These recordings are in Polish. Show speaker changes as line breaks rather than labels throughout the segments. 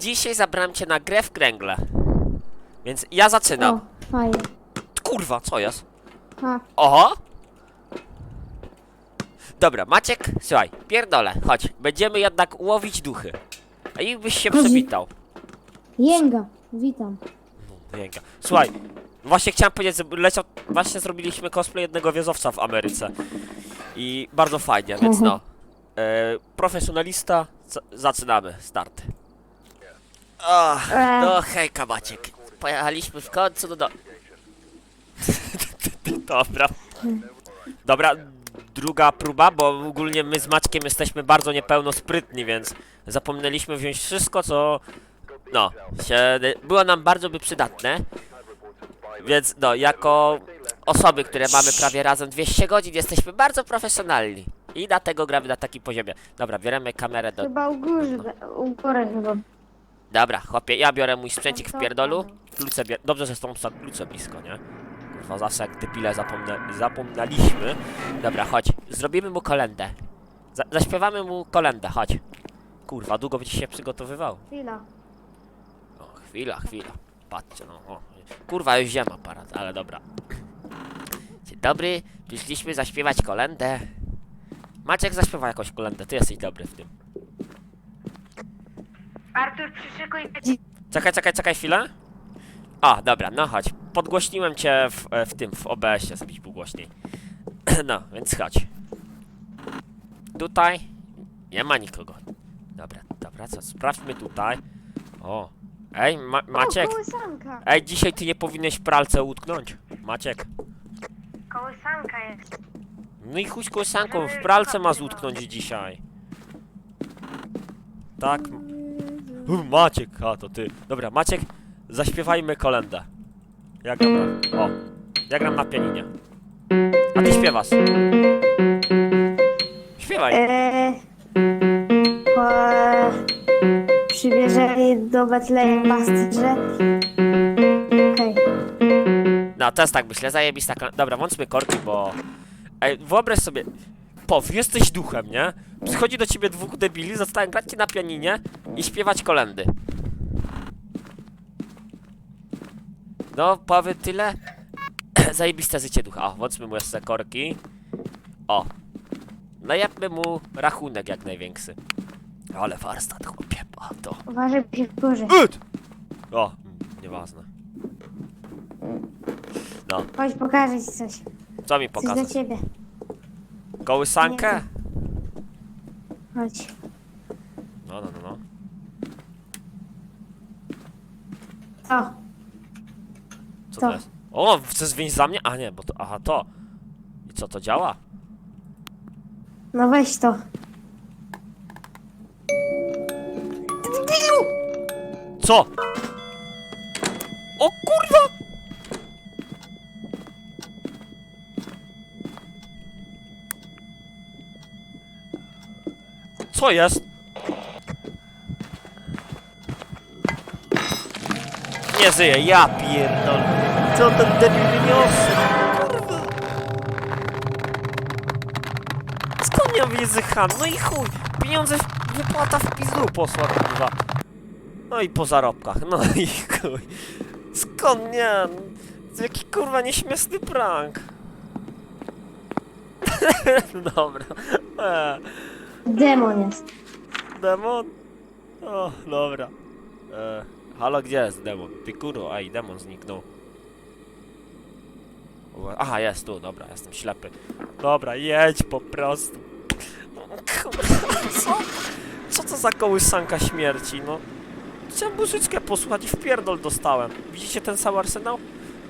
Dzisiaj zabrałem cię na grę w kręgle. Więc ja zaczynam.
O, fajnie.
Kurwa, co jest?
Ha,
Oho! Dobra, Maciek, słuchaj, pierdolę, chodź. Będziemy jednak łowić duchy. A i byś się
Chodzi.
przywitał.
Jęga, witam.
Jęka. Słuchaj, właśnie chciałem powiedzieć, że leciał, właśnie zrobiliśmy cosplay jednego wiozowca w Ameryce. I bardzo fajnie, więc no. E, profesjonalista, za- zaczynamy, start. Ach,
Eee.
no hejka Maciek. Pojechaliśmy w końcu do... do... Dobra. Dobra, druga próba, bo ogólnie my z Maćkiem jesteśmy bardzo niepełnosprytni, więc zapomnieliśmy wziąć wszystko, co no, się, było nam bardzo by przydatne. Więc no, jako osoby, które mamy prawie razem 200 godzin, jesteśmy bardzo profesjonalni. I dlatego gramy na takim poziomie. Dobra, bierzemy kamerę do...
Chyba u góry, u góry chyba.
Dobra, chłopie, ja biorę mój sprzęcik w pierdolu. Klucze bier... Dobrze, że są klucze blisko, nie? Kurwa, zawsze jak debile zapomnę... zapomnieliśmy. Dobra, chodź, zrobimy mu kolendę. Za zaśpiewamy mu kolendę, chodź. Kurwa, długo będzie się przygotowywał.
Chwila.
O, chwila, chwila. Patrzcie, no. O. Kurwa, już ziem aparat, ale dobra. Dzień dobry, przyszliśmy zaśpiewać kolendę. Maciek zaśpiewa jakąś kolendę, ty jesteś dobry w tym.
Artur, przyszykuj
Czekaj, czekaj, czekaj chwilę. A, dobra, no chodź. Podgłośniłem cię w, e, w tym, w OBS-ie, żebyś był głośniej. No, więc chodź. Tutaj nie ma nikogo. Dobra, dobra, co? Sprawdźmy tutaj. O. Ej, Ma Maciek.
O, kołysanka.
Ej, dzisiaj ty nie powinieneś w pralce utknąć. Maciek.
kołysanka jest.
No i chuj z kołysanką, w pralce masz utknąć dzisiaj. Tak. U, Maciek, a to ty. Dobra, Maciek, zaśpiewajmy kolendę. Ja gram na... O, ja gram na pianinie. A ty śpiewasz. Śpiewaj.
Eee, po, przybierzeli do Betlejem pasterze. Okej.
No, też tak myślę, zajebista kolenda. Dobra, włączmy korki, bo... Ej, wyobraź sobie... Pow, jesteś duchem, nie? Przychodzi do ciebie dwóch debili, zostają grać ci na pianinie i śpiewać kolendy. No, powy tyle. Zajebiste życie ducha. O, włączmy mu jeszcze korki. O. Najebmy mu rachunek jak największy. Ale warsztat, chłopie, a to...
Uważaj, bo się wkurzy.
Ut! O, mm, nieważne. No,
Chodź, pokażę ci coś.
co mi
Coś
pokazać?
ciebie.
Kołysankę?
Chodź.
No, no, no, no.
O,
Co
To.
to jest? O, chcesz wyjść za mnie? A nie, bo to, aha, to. I co, to działa?
no weź to.
Co? O kurwa! Co jest? Nie żyje, ja pierdolę. Co ten debil wyniosł? Skąd ja wyjechałem? No i chuj. Pieniądze, wypłata w pizdu posła, kurwa. No i po zarobkach, no i chuj. Skąd nie? Jaki kurwa nieśmieszny prank. Dobra.
Demon jest.
demon? O, dobra. E, halo, gdzie jest demon? Ty kurwa, ej, demon zniknął. Aha, jest tu, dobra, jestem ślepy. Dobra, jedź po prostu. Co? Co to za kołysanka śmierci, no? Chciałem muzyczkę posłuchać i w pierdol dostałem. Widzicie ten cały arsenał?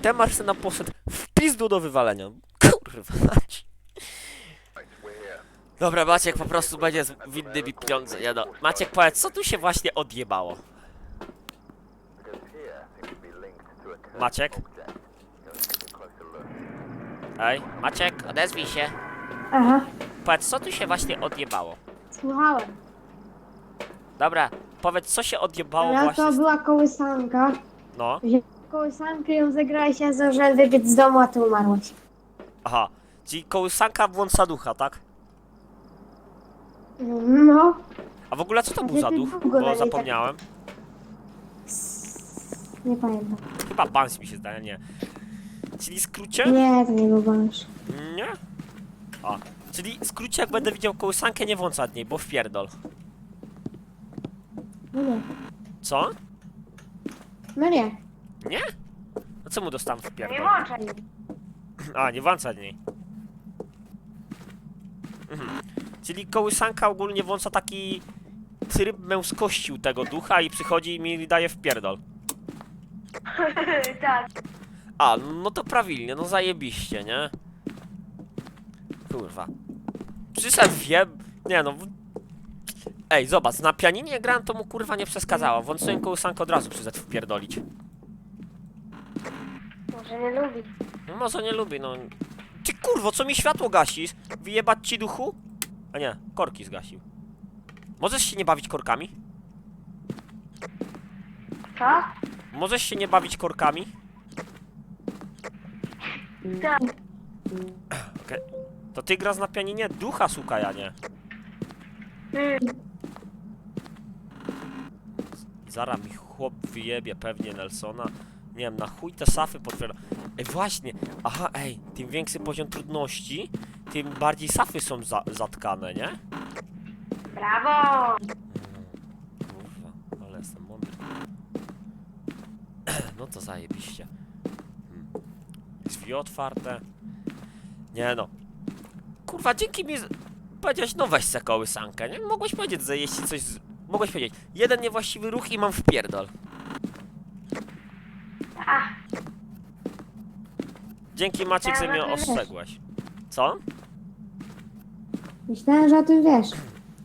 Ten arsenał poszedł w pizdu do wywalenia. Kurwa mać. Dobra, Maciek po prostu będzie z- winny mi pieniądze, no. Maciek, powiedz, co tu się właśnie odjebało? Maciek? Ej, Maciek, odezwij się.
Aha,
Powiedz, co tu się właśnie odjebało?
słuchałem.
Dobra, powiedz, co się odjebało właśnie
to
z...
była kołysanka.
No,
kołysankę ją zagrałeś, ja zdążyłem wybiec z domu, a ty umarłeś.
aha. Czyli kołysanka włącza ducha, tak?
No,
A w ogóle co to był za duch? Bo
tak-
zapomniałem.
Nie pamiętam.
Chyba Bans mi się zdaje, nie. Czyli skrócie?
Nie, to nie był wąż.
Nie? A, czyli w skrócie jak będę widział kołysankę, nie od niej, bo wpierdol.
No nie.
Co?
No nie.
Nie? No co mu dostałem
Nie
wpierdol?
włączaj.
A, nie od niej. Mhm. Czyli kołysanka ogólnie wąca taki tryb męskości u tego ducha i przychodzi i mi daje wpierdol.
tak.
A, no to prawilnie, no zajebiście, nie? Kurwa. Przecież wiem... Nie no... w- Ej, zobacz, na pianinie grałem, to mu kurwa nie przeszkadzało. Włączyłem kołysankę od razu przyszedł wpierdolić.
Może nie lubi.
No może nie lubi, no... Ty kurwo, co mi światło gasisz? Wyjebać ci duchu? A nie, korki zgasił. Możesz się nie bawić korkami?
Co?
Możesz się nie bawić korkami?
Tak.
Okej. To ty grasz na pianinie? Ducha suka, ja nie.
Mm.
Zara mi chłop wyjebie pewnie Nelsona. Nie wiem, na chuj te safy potwierdza. Ej, właśnie. Aha, ej, tym większy poziom trudności, tym bardziej safy są za zatkane, nie?
Brawo!
Kurwa, ale jestem mądry. No to zajebiście. Hmm. Drzwi otwarte. Nie no. Kurwa, dzięki mi... z- Powiedziałeś, no weź se kołysankę, nie? Mogłeś powiedzieć, że jeśli coś... Z... Mogłeś powiedzieć, jeden niewłaściwy ruch i mam wpierdol.
Ach,
Dzięki Maciek, że mnie ostrzegłeś. Co?
Myślałem, że o tym wiesz.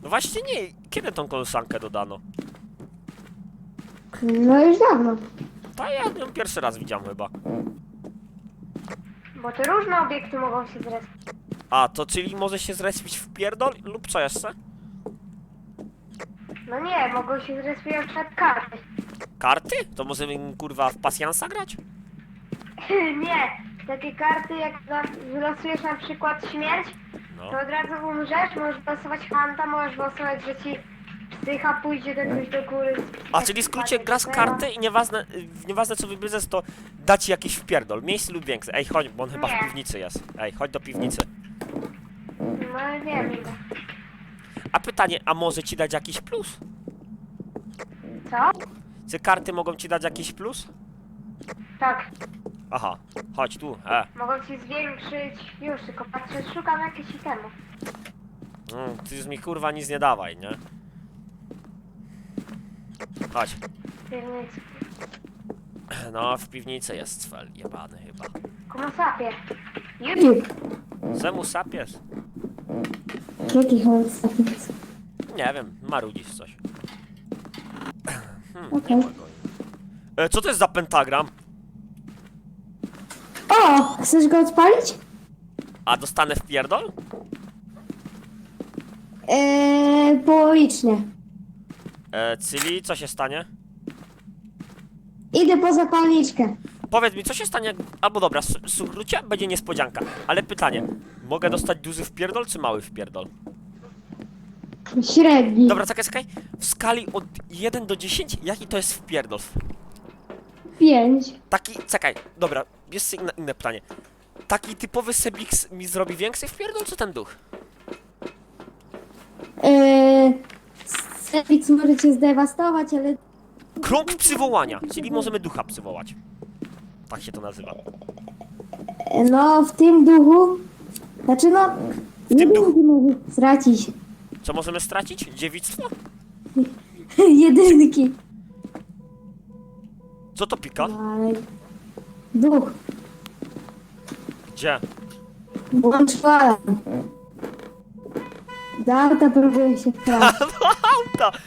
No właśnie nie, kiedy tą kołysankę dodano?
No już dawno.
Ta ja ją pierwszy raz widziałem chyba.
bo to różne obiekty mogą się zrespić.
A, to czyli może się zrespić w pierdol lub co jeszcze?
No nie, mogą się zrespić na przykład karty.
Karty? To możemy kurwa w pasjansa grać?
nie, takie karty jak za- wylosujesz na przykład śmierć,
No.
to od razu umrzesz, możesz losować hanta, możesz losować, że ci psycha pójdzie do jakoś do góry.
A czyli w skrócie grasz kartę i nieważne, nieważne co wybierzesz, to da ci jakiś wpierdol. Mniejszy lub większy. Ej, chodź, bo on chyba w
Nie.
piwnicy jest. Ej, chodź do piwnicy.
No nie wiem,
A pytanie, a może ci dać jakiś plus?
co?
Czy karty mogą ci dać jakiś plus?
Tak,
Aha, chodź tu, e.
mogą ci zwiększyć, już tylko patrzę, szukam jakichś itemów.
Mm, ty już mi kurwa nic nie dawaj, nie? Chodź.
Piernicy.
No, w piwnicy jest cwel jebany chyba.
Kumasapie. YouTube.
Zemu sapiesz?
Jaki hołd
Nie wiem, marudzisz coś. Hmm,
Okej.
nie ma go. E, co to jest za pentagram?
O! Chcesz go odpalić?
A dostanę w pierdol?
Eee, połowicznie.
E, czyli co się stanie?
Idę po zapalniczkę.
Powiedz mi, co się stanie, jak... albo dobra, s- w skrócie będzie niespodzianka, ale pytanie, mogę dostać duży wpierdol, czy mały wpierdol?
Średni.
Dobra, czekaj, czekaj, w skali od 1 do 10, jaki to jest wpierdol?
Pięć.
Taki, czekaj, dobra, jest inne, inne pytanie. Taki typowy Sebix mi zrobi większy wpierdol, czy ten duch?
Eee, Sepix może cię zdewastować, ale
Krąg przywołania, czyli możemy ducha przywołać. Tak się to nazywa.
e, no w tym duchu, znaczy no,
tym
jedynki
duchu.
może stracić.
Co możemy stracić? Dziewictwo?
jedynki.
Co to pika?
Duch,
Gdzie?
włącz falę. Darta próbuje się kraść.
Auta!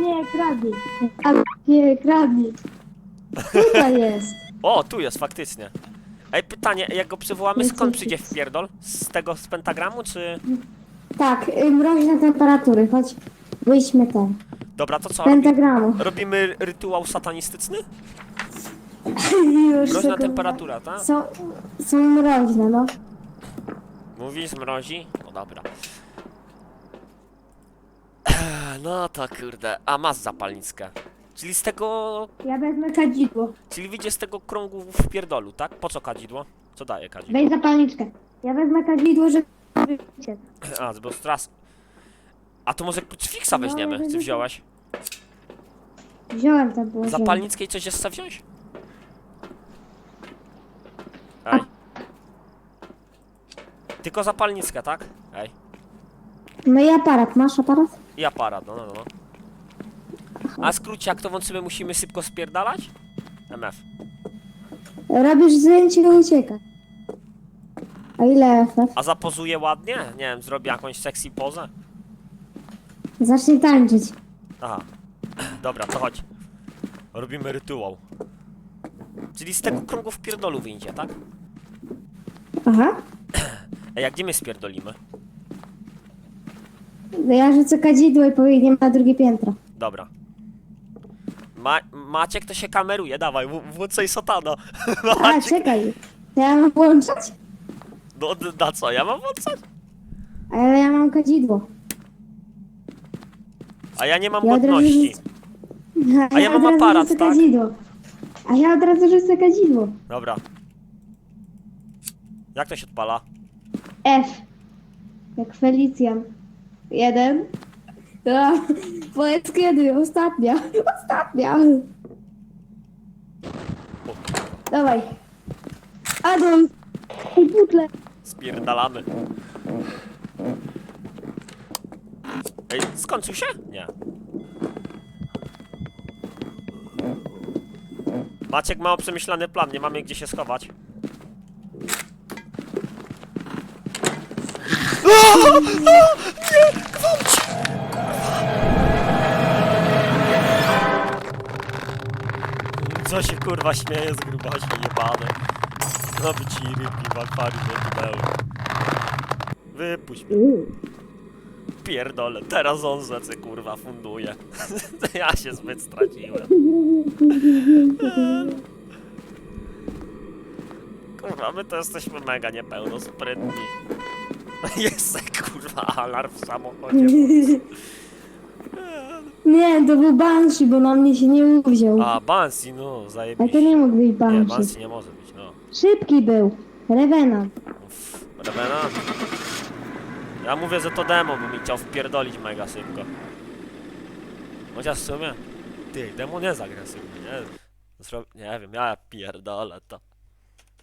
Nie, kradnij. Nie, kradnij. Tutaj jest.
O, tu jest faktycznie. Ej, pytanie, jak go przywołamy, skąd przyjdzie wpierdol? Z tego, z pentagramu, czy...
Tak, y, mroźne temperatury, choć wyjdźmy ten.
Dobra, to co?
Pentagramu.
Robimy rytuał satanistyczny?
Już
Mroźna temperatura, tak?
Są, są mroźne, no.
Mówisz mrozi? No dobra. No to kurde. A masz zapalnickę. Czyli z tego...
Ja wezmę kadzidło.
Czyli wyjdzie z tego krągu w pierdolu, tak? Po co kadzidło? Co daje kadzidło?
Weź zapalniczkę. Ja wezmę kadzidło, żeby.
A, bo stras... A to może krucyfiksa
No,
weźmiemy?
ale
Ty
to-
wziąłeś?
Wziąłem tam było.
Zapalnickiej coś jeszcze wziąć? Ej. Tylko zapalnickę, tak? Ej.
No i aparat. Masz aparat?
I aparat, no, no, no. A skrócie, jak to wątpię, musimy szybko spierdalać? MF.
Robisz zdjęcie i ucieka. A ile FF?
A zapozuje ładnie? Nie wiem, zrobię jakąś sexy pozę?
Zacznij tańczyć.
Aha. Dobra, to chodź. Robimy rytuał. Czyli z tego krągu w pierdolu wyjdzie, tak?
Aha.
Ej, jak gdzie my spierdolimy?
No Ja rzucę kadzidło i pojedziemy na drugie piętro.
Dobra. Ma Maciek to się kameruje, dawaj, w- włączaj satana.
A,
Maciek,
czekaj. To ja mam włączać?
no na co, ja mam włączać?
A ja, ja mam kadzidło.
A ja nie mam
Ja od razu
godności.
rzucę-
A ja mam
od razu
aparat,
rzucę
tak?
Kadzidło. A ja od razu rzucę kadzidło.
Dobra. Jak to się odpala?
F. Jak Felicjan. Jeden. A, powiedz kiedy? Ostatnia. Ostatnia. Dawaj. Adolf. I butle.
Spierdalamy. Ej, skończył się? Nie. Maciek ma przemyślany plan, nie mamy gdzie się schować. Nie! Co się kurwa śmieje z grubaśmi jebane? Znowu ci rybki w akwarium wyginęły. Wypuść mnie. Pierdolę, teraz on rzeczy kurwa funduje. ja się zbyt straciłem. Kurwa, my to jesteśmy mega niepełnosprytni. Jest kurwa alarm w samochodzie.
Nie, to był Banshee, bo na mnie się nie uwziął.
A, Bansi, no,
A to
zajebiście.
nie mógł być
Nie,
Banshee.
Bansi nie może być, no.
Szybki był. Revenant.
Uff, Rebena? Ja mówię, że to demo, bo mi chciał wpierdolić mega szybko. Chociaż w sumie... Ty, demo nie jest agresywny, nie? Zro... Nie wiem, ja pierdolę to.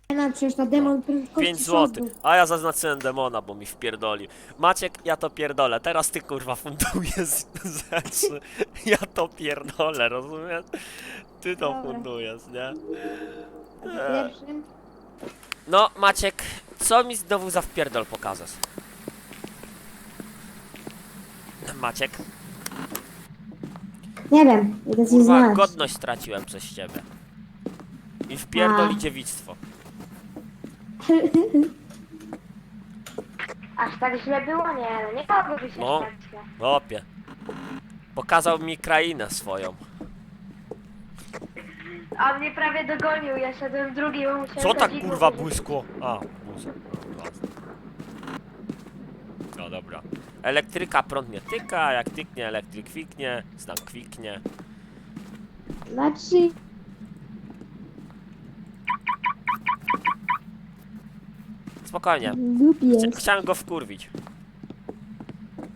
Revenant przecież to demon prędkości
5 zł. A ja zaznaczyłem demona, bo mi wpierdoli. Maciek, ja to pierdolę. Teraz ty kurwa fundujesz rzeczy. Ja to pierdolę, rozumiesz? Ty to
Dobra.
fundujesz, nie? No, Maciek, co mi znowu za wpierdol pokażesz? Maciek,
Nie wiem, coś
kurwa, godność straciłem przez ciebie. I wpierdol
A.
dziewictwo.
Aż tak źle było? Nie, no nie mogłoby się
No.
tak źle.
Opie. Pokazał mi krainę swoją.
A mnie prawie dogonił, ja szedłem drugi, bo musiałem
Co tak kurwa błyskło? A, buzę. No, dobra. Elektryka prąd nie tyka, jak tyknie elektryk kwiknie, znak kwiknie.
Znaczy...
Spokojnie.
Głupi
Chcia chciałem go wkurwić.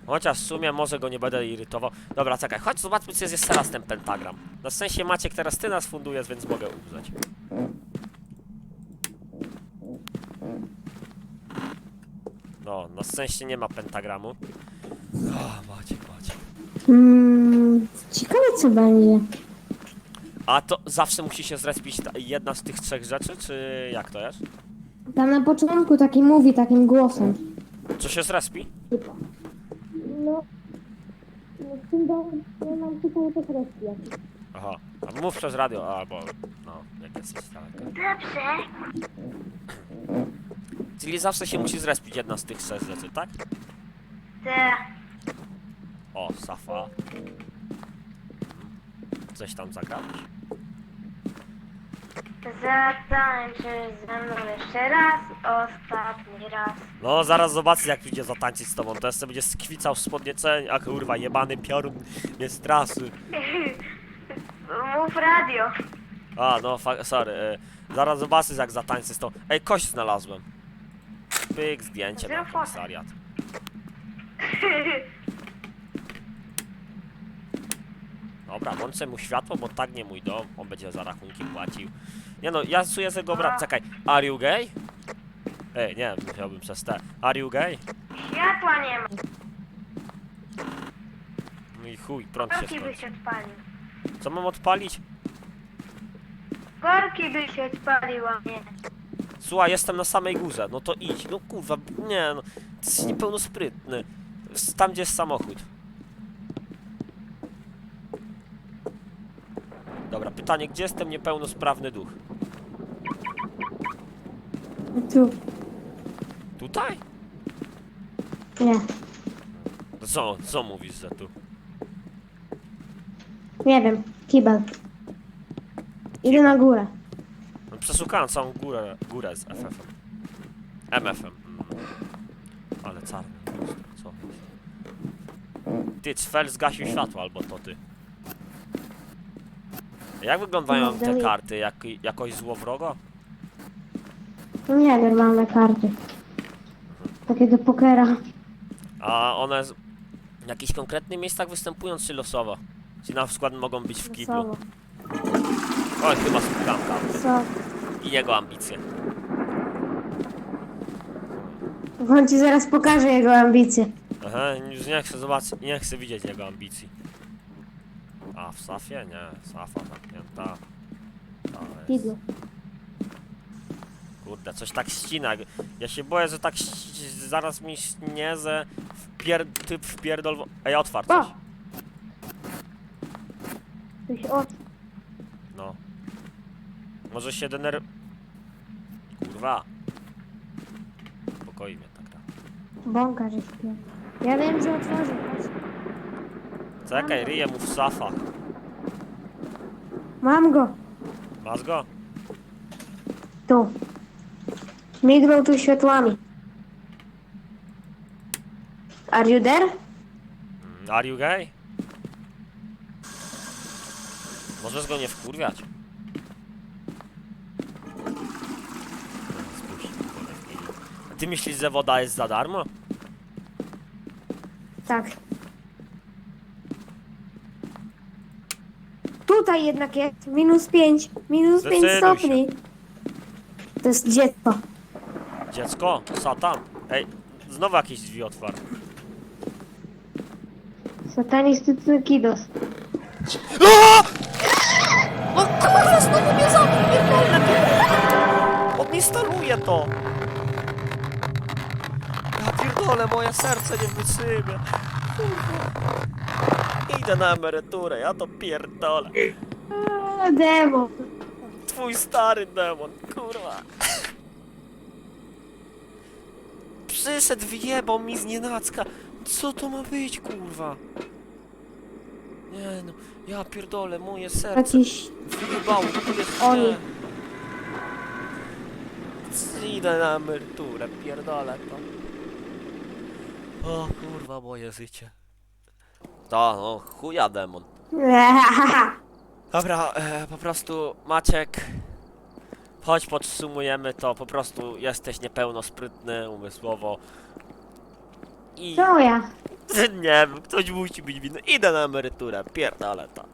Chociaż w sumie może go nie będę irytował. Dobra, czekaj, chodź zobaczmy co jest jeszcze raz ten pentagram. Na sensie Maciek teraz ty nas fundujesz, więc mogę umrzeć. No, szczęście nie ma pentagramu. O, Maciek, Maciek.
Mm, ciekawe co będzie.
A to zawsze musi się zrespić ta, jedna z tych trzech rzeczy, czy jak to jest?
Tam na początku taki mówi takim głosem.
Co się zrespi?
No... No w tym domu ja mam tylko te.
Aha, a mów przez radio, albo no, jak jesteś daleko.
Dobrze.
Czyli zawsze się musi zrespić jedna z tych trzech rzeczy, tak?
Te.
O, Safa. Coś tam zagrałeś?
Zatańczysz ze mną jeszcze raz, ostatni raz.
No, zaraz zobaczę jak idzie zatańczyć z tobą. To jeszcze będzie skwicał w spodnieceń, a kurwa, jebany piorun mnie straszy.
Mów radio.
A, no, fa- sorry. Y, zaraz zobaczysz jak zatańczy z tą... Ej, kość znalazłem. Pyk, zdjęcie na
fotę.
komisariat. Dobra, włączę mu światło, bo tak nie mój dom. On będzie za rachunki płacił. Nie no, ja suję tego brat. Czekaj, are you gay? Ej, nie, musiałbym przez te. Are you gay?
Światła nie ma.
No i chuj, prąd się
Korki by
skończy.
się odpalił.
Co mam odpalić?
Korki by się odpaliła, nie.
Słuchaj, jestem na samej górze. No to idź. No kurwa, nie no. Ty jesteś niepełnosprytny. Tam, gdzie jest samochód. Dobra, pytanie, gdzie jest ten niepełnosprawny duch?
Tu.
Tutaj?
Nie.
No co, co mówisz, że tu?
Nie wiem. Kibel. Idę na górę.
No, przeszukałem całą górę, górę z FF-em. MF-em. Mm. Ale czarny co? Ty, Cfel zgasił światło, albo to ty. Jak wyglądają
No,
te
dalej.
karty? Jak, jakoś złowrogo?
Nie, normalne karty. Takie do pokera.
A one z... w jakichś konkretnych miejscach występują, czy losowo? Czy na przykład mogą być w kiblu? Oj, chyba spukam tam.
Co?
I jego ambicje.
On ci zaraz pokaże jego ambicje.
Aha, już nie chcę zobaczyć, nie chcę widzieć jego ambicji. A, w safie? Nie, safa zamknięta. To jest...
Kiblu.
Kurde, coś tak ścina. Ja się boję, że tak ści- zaraz mi śnie, że wpier... typ wpierdol... w- Ej, otwarł coś.
O! Od...
No. Może się dener... Kurwa. Spokoi mnie tak. tak.
Bąka, że śpię. Ja wiem, że otworzy. patrz.
Czekaj, ryję mu w safa.
Mam go.
Masz go?
Tu. Mignął tu światłami. Are you there?
Mm, Are you gay? Możesz go nie wkurwiać. Spuść, kurde, w niej. A ty myślisz, że woda jest za darmo?
Tak. Tutaj jednak jest minus 5. Minus 5
Zdecyduj
stopni. To jest dziecko.
Dziecko? Satan? Ej, znowu jakieś drzwi otwarte.
Satanistyczny kidos.
No kurwa, znowu mnie zabił, On instaluje to! Pierdolę, moje serce nie wytrzymie. Kurwa. Idę na emeryturę, ja to pierdolę.
A, demo.
Twój stary demon, kurwa. Przyszedł, wyjebał mi z nienacka. Co to ma być, kurwa? Nie no, ja pierdolę, moje serce
Jakiś...
wyjebało. Idę na emeryturę, pierdolę to. O kurwa, moje życie. To, no, chuja demon. Dobra, e, po prostu Maciek, chodź podsumujemy to, po prostu jesteś niepełnosprytny umysłowo i
To ja.
nie wiem, ktoś musi być winny, idę na emeryturę, pierdolę to.